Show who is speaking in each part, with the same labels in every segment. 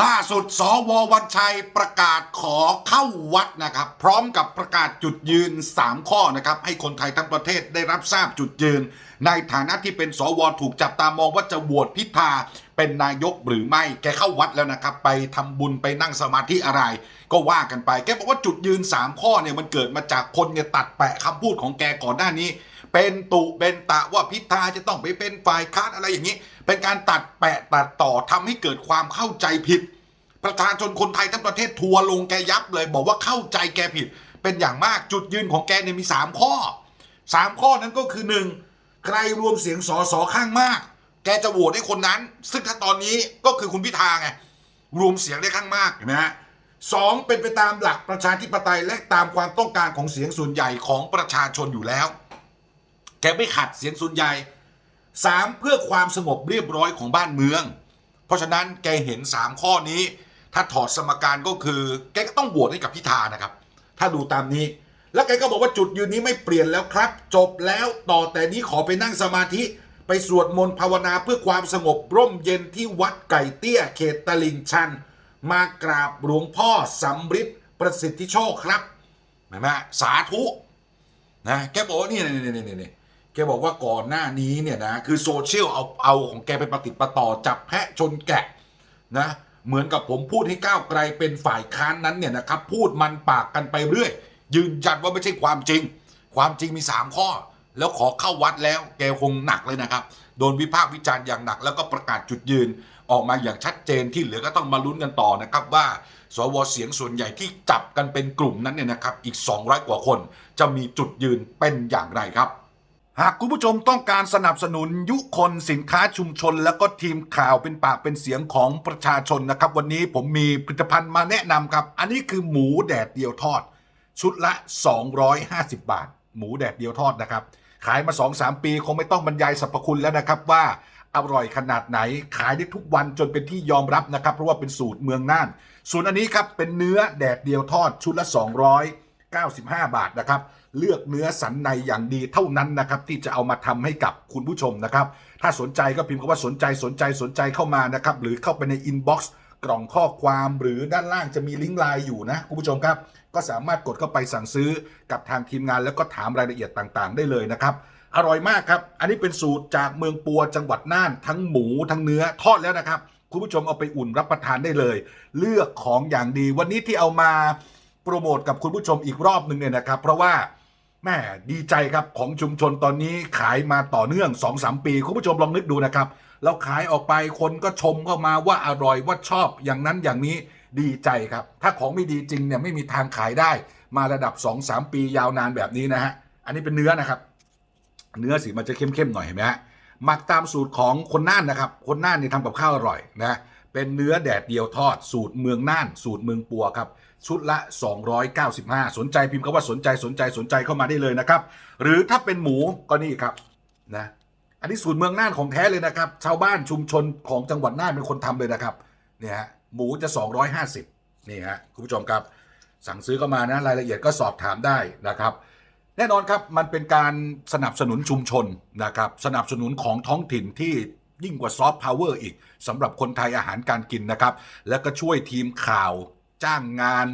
Speaker 1: ล่าสุดสววันชัยประกาศขอเข้าวัดนะครับ พร้อมกับประกาศจุดยืน 3 ข้อนะครับ ให้คนไทยทั้งประเทศได้รับทราบจุดยืน ในฐานะที่เป็นสวถูกจับตามองว่าจะโหวตพิธา เป็นนายกหรือไม่ แกเข้าวัดแล้วนะครับ ไปทำบุญไปนั่งสมาธิอะไร ก็ว่ากันไป แกบอกว่าจุดยืน 3 ข้อเนี่ยมันเกิดมาจากคนเนี่ยตัดแปะคำพูดของแกก่อนหน้านี้ เป็นตุเป็นตะว่าพิธาจะต้องไปเป็นฝ่ายค้านอะไรอย่างนี้ เป็นการตัดแปะตัดต่อทำให้เกิดความเข้าใจผิด ประชาชนคนไทยทั้งประเทศทัวลงแกยับเลย บอกว่าเข้าใจแกผิด เป็นอย่างมากจุดยืนของแกเนี่ยมี 3 ข้อ 3 ข้อนั้นก็คือ 1. ใครรวมเสียงสอสอข้างมาก แกจะโหวตให้คนนั้น ซึ่งถ้าตอนนี้ก็คือคุณพิธาไงรวมเสียงได้ข้างมากเห็นไหมฮะสองเป็นไปตามหลักประชาธิปไตยและตามความต้องการของเสียงส่วนใหญ่ของประชาชนอยู่แล้ว แกไม่ขัดเสียงส่วนใหญ่สามเพื่อความสงบเรียบร้อยของบ้านเมือง เพราะฉะนั้นแกเห็น3ข้อนี้ ถ้าถอดสมการก็คือ แกก็ต้องโหวตให้กับพิธานะครับ ถ้าดูตามนี้ แล้วแกก็บอกว่าจุดยืนนี้ไม่เปลี่ยนแล้วครับ จบแล้วต่อแต่นี้ขอไปนั่งสมาธิ ไปสวดมนต์ภาวนาเพื่อความสงบร่มเย็นที่วัดไก่เตี้ยเขตตลิ่งชัน มากราบหลวงพ่อสำริดประสิทธิโชคครับเห็นไหมสาธุนะแกบอกว่านี่นี่นี่นี่แกบอกว่าก่อนหน้านี้เนี่ยนะคือโซเชียลเอาเอาของแกไปประติดประต่อจับแพะชนแกะนะเหมือนกับผมพูดให้ก้าวไกลเป็นฝ่ายค้านนั้นเนี่ยนะครับพูดมันปากกันไปเรื่อย ยืนยันว่าไม่ใช่ความจริง ความจริงมี 3 ข้อ แล้วขอเข้าวัดแล้วแกคงหนักเลยนะครับ โดนวิพากษ์วิจารณ์อย่างหนัก แล้วก็ประกาศจุดยืนออกมาอย่างชัดเจนที่เหลือก็ต้องมาลุ้นกันต่อนะครับว่าสวเสียงส่วนใหญ่ที่จับกันเป็นกลุ่มนั้นเนี่ยนะครับ อีก 200 กว่าคน จะมีจุดยืนเป็นอย่างไรครับ หากคุณผู้ชมต้องการสนับสนุนยุคนสินค้าชุมชน แล้วก็ทีมข่าวเป็นปากเป็นเสียงของประชาชนนะครับ วันนี้ผมมีผลิตภัณฑ์มาแนะนำครับ อันนี้คือหมูแดดเดียวทอด ชุดละ 250 บาท หมูแดดเดียวทอดนะครับ ขายมา2-3ปีคงไม่ต้องบรรยายสรรพคุณแล้วนะครับว่าอร่อยขนาดไหน ขายได้ทุกวันจนเป็นที่ยอมรับนะครับ เพราะว่าเป็นสูตรเมืองน่าน ส่วนอันนี้ครับเป็นเนื้อแดดเดียวทอดชุดละ 295 บาทนะครับ เลือกเนื้อสันในอย่างดีเท่านั้นนะครับ ที่จะเอามาทำให้กับคุณผู้ชมนะครับ ถ้าสนใจก็พิมพ์คำว่าสนใจสนใจสนใจเข้ามานะครับ หรือเข้าไปในอินบ็อกซ์ กล่องข้อความหรือด้านล่างจะมีลิงก์ไลน์อยู่นะคุณผู้ชมครับ ก็สามารถกดเข้าไปสั่งซื้อกับทางทีมงานแล้วก็ถามรายละเอียดต่างๆ ได้เลยนะครับอร่อยมากครับ อันนี้เป็นสูตรจากเมืองปัวจังหวัดน่านทั้งหมูทั้งเนื้อทอดแล้วนะครับ คุณผู้ชมเอาไปอุ่นรับประทานได้เลย เลือกของอย่างดี วันนี้ที่เอามาโปรโมทกับคุณผู้ชมอีกรอบหนึ่งเนี่ยนะครับ เพราะว่าแม่ดีใจครับของชุมชนตอนนี้ขายมาต่อเนื่อง2-3ปี คุณผู้ชมลองนึกดูนะครับ เราขายออกไปคนก็ชมเข้ามาว่าอร่อยว่าชอบอย่างนั้นอย่างนี้ดีใจครับ ถ้าของไม่ดีจริงเนี่ยไม่มีทางขายได้ มาระดับ 2-3 ปียาวนานแบบนี้นะฮะอันนี้เป็นเนื้อนะครับ เนื้อสีมันจะเข้มๆหน่อยเห็นไหมฮะหมักตามสูตรของคนน่านนะครับ คนน่านนี่ทำกับข้าวอร่อยนะเป็นเนื้อแดดเดียวทอด สูตรเมืองน่าน สูตรเมืองปัวครับ ชุดละ 295 สนใจพิมพ์คำว่าสนใจสนใจสนใจเข้ามาได้เลยนะครับ หรือถ้าเป็นหมูก็นี่ครับนะ อันนี้สูตรเมืองน่านของแท้เลยนะครับ ชาวบ้านชุมชนของจังหวัดน่านเป็นคนทำเลยนะครับเนี่ยฮะหมูจะ 250นี่ฮะคุณผู้ชมครับ สั่งซื้อเข้ามานะรายละเอียดก็สอบถามได้นะครับ แน่นอนครับมันเป็นการสนับสนุนชุมชนนะครับ สนับสนุนของท้องถิ่นที่ยิ่งกว่าซอฟต์พาวเวอร์อีกสำหรับคนไทยอาหารการกินนะครับ แล้วก็ช่วยทีมข่าวจ้างงาน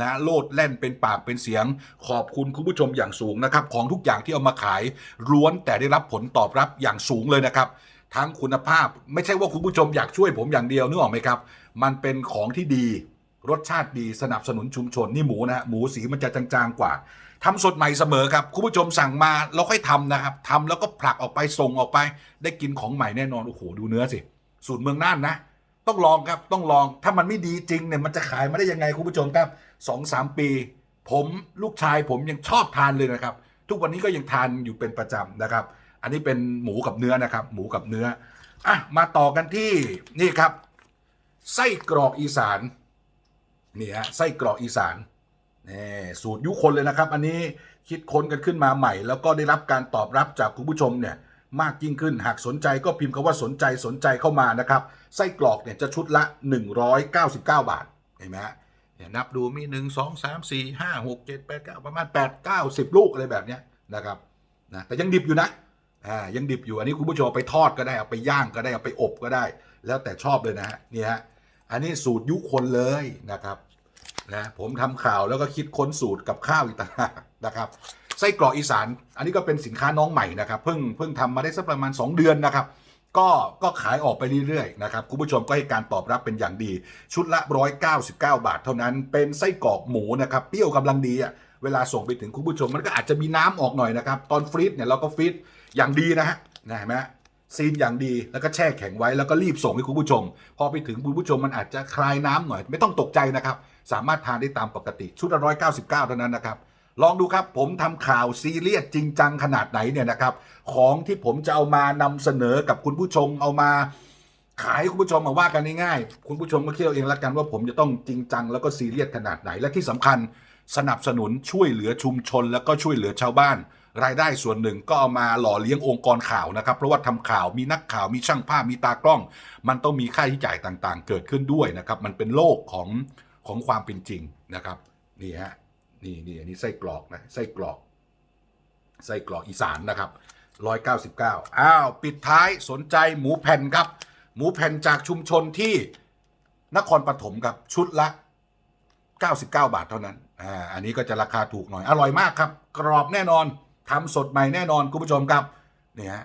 Speaker 1: นะโลดแล่นเป็นปากเป็นเสียง ขอบคุณคุณผู้ชมอย่างสูงนะครับ ของทุกอย่างที่เอามาขายล้วนแต่ได้รับผลตอบรับอย่างสูงเลยนะครับทั้งคุณภาพไม่ใช่ว่าคุณผู้ชมอยากช่วยผมอย่างเดียวนึกออกไหมครับ มันเป็นของที่ดี รสชาติดีสนับสนุนชุมชนนี่หมูนะฮะหมูสีมันจะจางๆกว่าทำสดใหม่เสมอครับ คุณผู้ชมสั่งมาเราค่อยทำนะครับทำแล้วก็ผลักออกไปส่งออกไป ได้กินของใหม่แน่นอนโอ้โหดูเนื้อสิ สูตรเมืองน่านนะ ต้องลองครับต้องลองถ้ามันไม่ดีจริงเนี่ยมันจะขายมาได้ยังไงคุณผู้ชมครับสองสามปี ผมลูกชายผมยังชอบทานเลยนะครับ ทุกวันนี้ก็ยังทานอยู่เป็นประจำนะครับ อันนี้เป็นหมูกับเนื้อนะครับ หมูกับเนื้ออะมาต่อกันที่นี่ครับ ไส้กรอกอีสานนี่ฮะไส้กรอกอีสานนี่สูตรยุคนเลยนะครับ อันนี้คิดค้นกันขึ้นมาใหม่ แล้วก็ได้รับการตอบรับจากคุณผู้ชมเนี่ย มากยิ่งขึ้น หากสนใจก็พิมพ์คำว่าสนใจสนใจเข้ามานะครับ ไส้กรอกเนี่ยจะชุดละ 199 บาท เห็นไหมฮะเนี่ยนับดูมี 1 2 3 4 5 6 7 8 9 ประมาณ 8 9 10 ลูกอะไรแบบเนี้ยนะครับนะแต่ยังดิบอยู่นะอ่ายังดิบอยู่อันนี้คุณผู้ชมไปทอดก็ได้เอาไปย่างก็ได้เอาไปอบก็ได้ แล้วแต่ชอบเลยนะฮะนี่ฮะอันนี้สูตรยุคนเลยนะครับนะผมทำข่าวแล้วก็คิดค้นสูตรกับข้าวอีกต่างหากนะครับ ไส้กรอกอีสาน อันนี้ก็เป็นสินค้าน้องใหม่นะครับ เพิ่งเพิ่งทำมาได้สักประมาณ 2 เดือนนะครับ ก็ก็ขายออกไปเรื่อยๆนะครับคุณผู้ชมก็ให้การตอบรับเป็นอย่างดี ชุดละ 199 บาท เท่านั้นเป็นไส้กรอกหมูนะครับเปรี้ยวกำลังดีอะเวลาส่งไปถึงคุณผู้ชมมันก็อาจจะมีน้ำออกหน่อยนะครับตอนฟรีซเนี่ยเราก็ฟรีซอย่างดีนะฮะนะเห็นไหมซีนอย่างดีแล้วก็แช่แข็งไว้แล้วก็รีบส่งให้คุณผู้ชม พอไปถึงคุณผู้ชมมันอาจจะคลายน้ำหน่อย ไม่ต้องตกใจนะครับ สามารถทานได้ตามปกติชุดละ199เท่านั้นนะครับ ลองดูครับผมทำข่าวซีเรียสจริงจังขนาดไหนเนี่ยนะครับ ของที่ผมจะเอามานำเสนอกับคุณผู้ชมเอามาขายคุณผู้ชมมาว่ากันง่ายๆคุณผู้ชมก็คิดเอาเองละกันว่าผมจะต้องจริงจังแล้วก็ซีเรียสขนาดไหน และที่สำคัญสนับสนุนช่วยเหลือชุมชน แล้วก็ช่วยเหลือชาวบ้าน รายได้ส่วนหนึ่งก็เอามาหล่อเลี้ยงองค์กรข่าวนะครับ เพราะว่าทำข่าวมีนักข่าวมีช่างภาพมีตากล้อง มันต้องมีค่าใช้จ่ายต่างๆ เกิดขึ้นด้วยนะครับ มันเป็นโลกของของความเป็นจริงนะครับนี่ฮะ นี่นี่อันนี้ไส้กรอกนะไส้กรอก ไส้กรอกอีสานนะครับ199อ้าว ปิดท้ายสนใจหมูแผ่นครับ หมูแผ่นจากชุมชนที่นครปฐมครับชุดละ 99 บาทเท่านั้นอ่าอันนี้ก็จะราคาถูกหน่อย อร่อยมากครับ กรอบแน่นอนทำสดใหม่แน่นอน คุณผู้ชมครับเนี่ยฮะ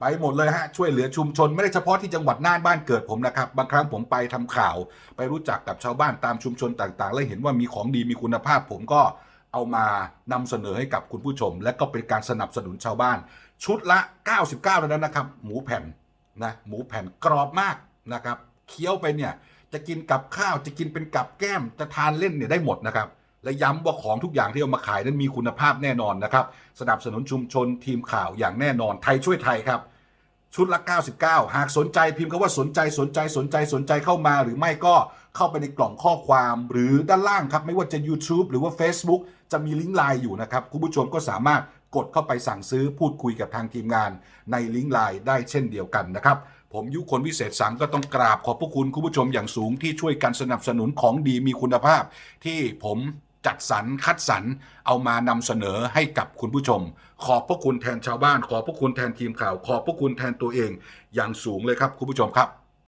Speaker 1: ไปหมดเลยฮะช่วยเหลือชุมชนไม่ได้เฉพาะที่จังหวัดน่านบ้านเกิดผมนะครับบางครั้งผมไปทำข่าว ไปรู้จักกับชาวบ้านตามชุมชนต่างๆ แล้วเห็นว่ามีของดีมีคุณภาพ ผมก็เอามานำเสนอให้กับคุณผู้ชม และก็เป็นการสนับสนุนชาวบ้าน ชุดละ 99เท่านั้นนะครับหมูแผ่นนะหมูแผ่นกรอบมากนะครับเคี้ยวไปเนี่ยจะกินกับข้าวจะกินเป็นกับแก้มจะทานเล่นเนี่ยได้หมดนะครับ และย้ำว่าของทุกอย่างที่เอามาขายนั้นมีคุณภาพแน่นอนนะครับ สนับสนุนชุมชนทีมข่าวอย่างแน่นอนไทยช่วยไทยครับ ชุดละ 99 หากสนใจพิมพ์คำว่าสนใจสนใจสนใจสนใจเข้ามา หรือไม่ก็เข้าไปในกล่องข้อความ หรือด้านล่างครับ ไม่ว่าจะ YouTube หรือว่า Facebook จะมีลิงก์ไลน์อยู่นะครับ คุณผู้ชมก็สามารถกดเข้าไปสั่งซื้อพูดคุยกับทางทีมงาน ในลิงก์ไลน์ได้เช่นเดียวกันนะครับผมยุคนวิเศษสังก็ต้องกราบขอบพระคุณคุณผู้ชมอย่างสูงที่ช่วยกันสนับสนุนของดีมีคุณภาพ ที่ผม จัดสรรคัดสรรเอามานำเสนอให้กับคุณผู้ชม ขอบพระคุณแทนชาวบ้าน ขอบพระคุณแทนทีมข่าว ขอบพระคุณแทนตัวเอง อย่างสูงเลยครับคุณผู้ชมครับ